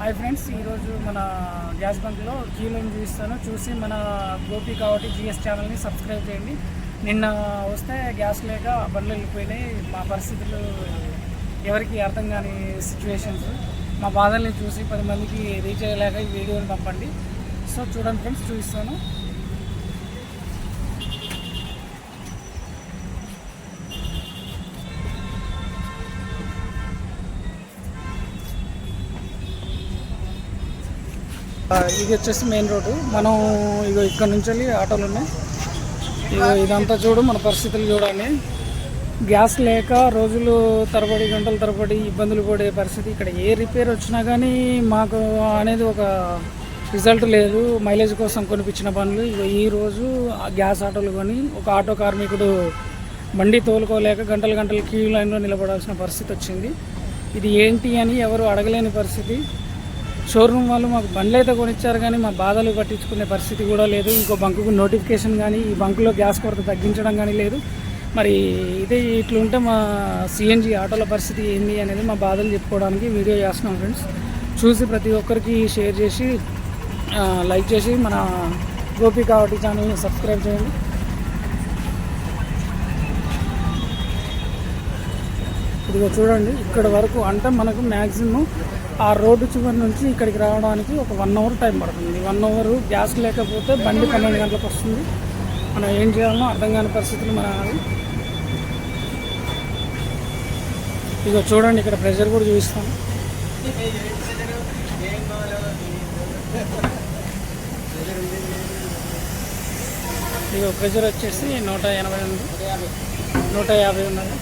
Hi friends ఈరోజు మన gas బంక్లో క్యూలను చూపిస్తాను చూసి మన గోపి కాబట్టి జిఎస్ ఛానల్ని సబ్స్క్రైబ్ చేయండి. నిన్న వస్తే గ్యాస్ లేక బండ్లు వెళ్ళిపోయినాయి. మా పరిస్థితులు ఎవరికి అర్థం కాని సిచ్యువేషన్స్ మా బాధల్ని చూసి పది మందికి రీచ్ అయ్యేలాగా ఈ వీడియోని పంపండి. సో చూడండి ఫ్రెండ్స్ చూపిస్తాను. ఇది వచ్చేసి మెయిన్ రోడ్డు. మనం ఇగో ఇక్కడ నుంచి వెళ్ళి ఆటోలు ఉన్నాయి ఇగో ఇదంతా చూడు మన పరిస్థితులు చూడండి. గ్యాస్ లేక రోజులు తరబడి గంటల తరబడి ఇబ్బందులు పడే పరిస్థితి. ఇక్కడ ఏ రిపేర్ వచ్చినా కానీ మాకు అనేది ఒక రిజల్ట్ లేదు. మైలేజ్ కోసం కొనిపించిన పనులు. ఇగో ఈ రోజు గ్యాస్ ఆటోలు కొని ఒక ఆటో కార్మికుడు బండి తోలుకోలేక గంటల గంటల క్యూ లైన్లో నిలబడాల్సిన పరిస్థితి వచ్చింది. ఇది ఏంటి అని ఎవరు అడగలేని పరిస్థితి. షోరూమ్ వాళ్ళు మాకు బండ్లు అయితే కొనిచ్చారు కానీ మా బాధలు పట్టించుకునే పరిస్థితి కూడా లేదు. ఇంకో బంకుకు నోటిఫికేషన్ కానీ ఈ బంకులో గ్యాస్ కొరత తగ్గించడం కానీ లేదు. మరి ఇదే ఇట్లుంటే మా సిఎన్జి ఆటోల పరిస్థితి ఏంది అనేది మా బాధలు చెప్పుకోవడానికి వీడియో చేస్తున్నాం ఫ్రెండ్స్. చూసి ప్రతి ఒక్కరికి షేర్ చేసి లైక్ చేసి మన గోపి కావటి ఛానల్ని సబ్స్క్రైబ్ చేయండి. ఇదిగో చూడండి ఇక్కడ వరకు అంటే మనకు మ్యాక్సిమం ఆ రోడ్డు చివరి నుంచి ఇక్కడికి రావడానికి ఒక వన్ అవర్ టైం పడుతుంది. వన్ అవర్ గ్యాస్ లేకపోతే బండి పన్నెండు గంటలకు వస్తుంది. మనం ఏం చేయాలనో అర్థం కాని పరిస్థితులు మన ఇక చూడండి ఇక్కడ ప్రెషర్ కూడా చూపిస్తాను. ఇదిగో ప్రెషర్ వచ్చేసి నూట ఎనభై ఉంది. నూట యాభై ఉన్నది.